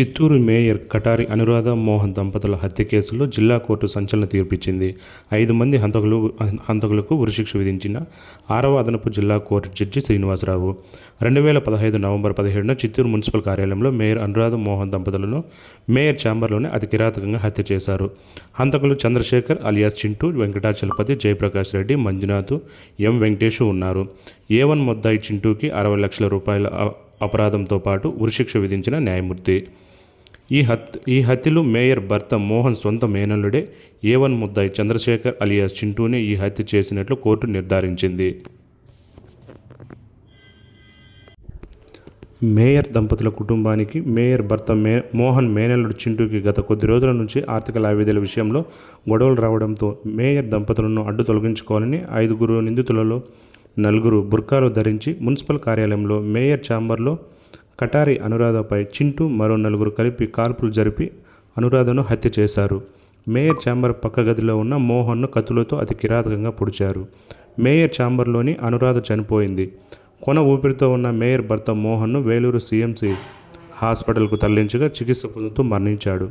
Chittoor mayor Katari Anuradha Mohan దంపతుల హత్య కేసులో జిల్లా కోర్టు సంచలన తీర్పిచ్చింది. ఐదు మంది హంతకులు హంతకులకు ఉరిశిక్ష విధించిన ఆరవ అదనపు జిల్లా కోర్టు జడ్జి శ్రీనివాసరావు. రెండు వేల పదహైదు నవంబర్ పదిహేడున చిత్తూరు మున్సిపల్ కార్యాలయంలో మేయర్ అనురాధ మోహన్ దంపతులను మేయర్ ఛాంబర్లోనే అతి కిరాతకంగా హత్య చేశారు. హంతకులు చంద్రశేఖర్ అలియాస్ చింటూ వెంకటాచలపతి జయప్రకాష్ రెడ్డి మంజునాథ్ ఎం వెంకటేష్ ఉన్నారు. ఏ వన్ మొద్దాయి చింటూకి అరవై లక్షల రూపాయల అపరాధంతో పాటు ఉరిశిక్ష విధించిన న్యాయమూర్తి. ఈ హత్ ఈ హత్యలో మేయర్ భర్త మోహన్ సొంత మేనల్లుడే ఏ వన్ ముద్దాయి చంద్రశేఖర్ అలియాస్ చింటూనే ఈ హత్య చేసినట్లు కోర్టు నిర్ధారించింది. మేయర్ దంపతుల కుటుంబానికి మేయర్ భర్త మే మోహన్ మేనల్లుడు చింటూకి గత కొద్ది రోజుల నుంచి ఆర్థిక లావాదేవీల విషయంలో గొడవలు రావడంతో మేయర్ దంపతులను అడ్డు తొలగించుకోవాలని ఐదుగురు నిందితులలో నలుగురు బుర్కాలు ధరించి మున్సిపల్ కార్యాలయంలో మేయర్ ఛాంబర్లో కటారి అనురాధపై చింటూ మరో నలుగురు కలిపి కాల్పులు జరిపి అనురాధను హత్య చేశారు. మేయర్ ఛాంబర్ పక్క గదిలో ఉన్న మోహన్ను కత్తులతో అతి కిరాతకంగా పొడిచారు. మేయర్ ఛాంబర్లోని అనురాధ చనిపోయింది. కొన ఊపిరితో ఉన్న మేయర్ భర్త మోహన్ను వేలూరు సీఎంసీ హాస్పిటల్కు తరలించగా చికిత్స పొందుతూ మరణించాడు.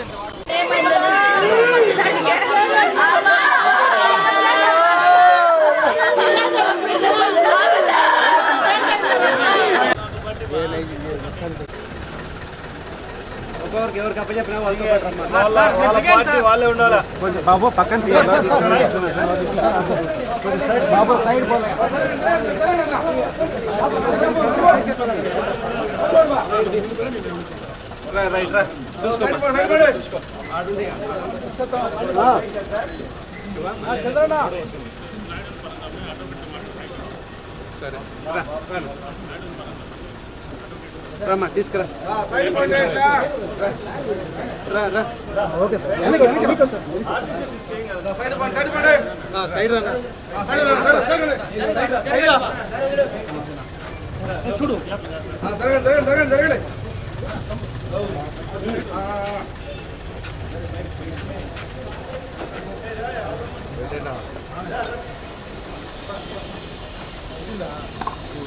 కొంచెం ఎన్నికి రండి చిన్న కొంచెం ఎన్నికి రండి. జింటో నాయకత్వం జింటో నాయకత్వం జింటో కొంచెం బాబు పక్కన తీయాలి బాబు సైడ్ పోలే రమ్మా తీసుకురా. రా రా ఓకే సార్. వెనక్కి,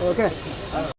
OK.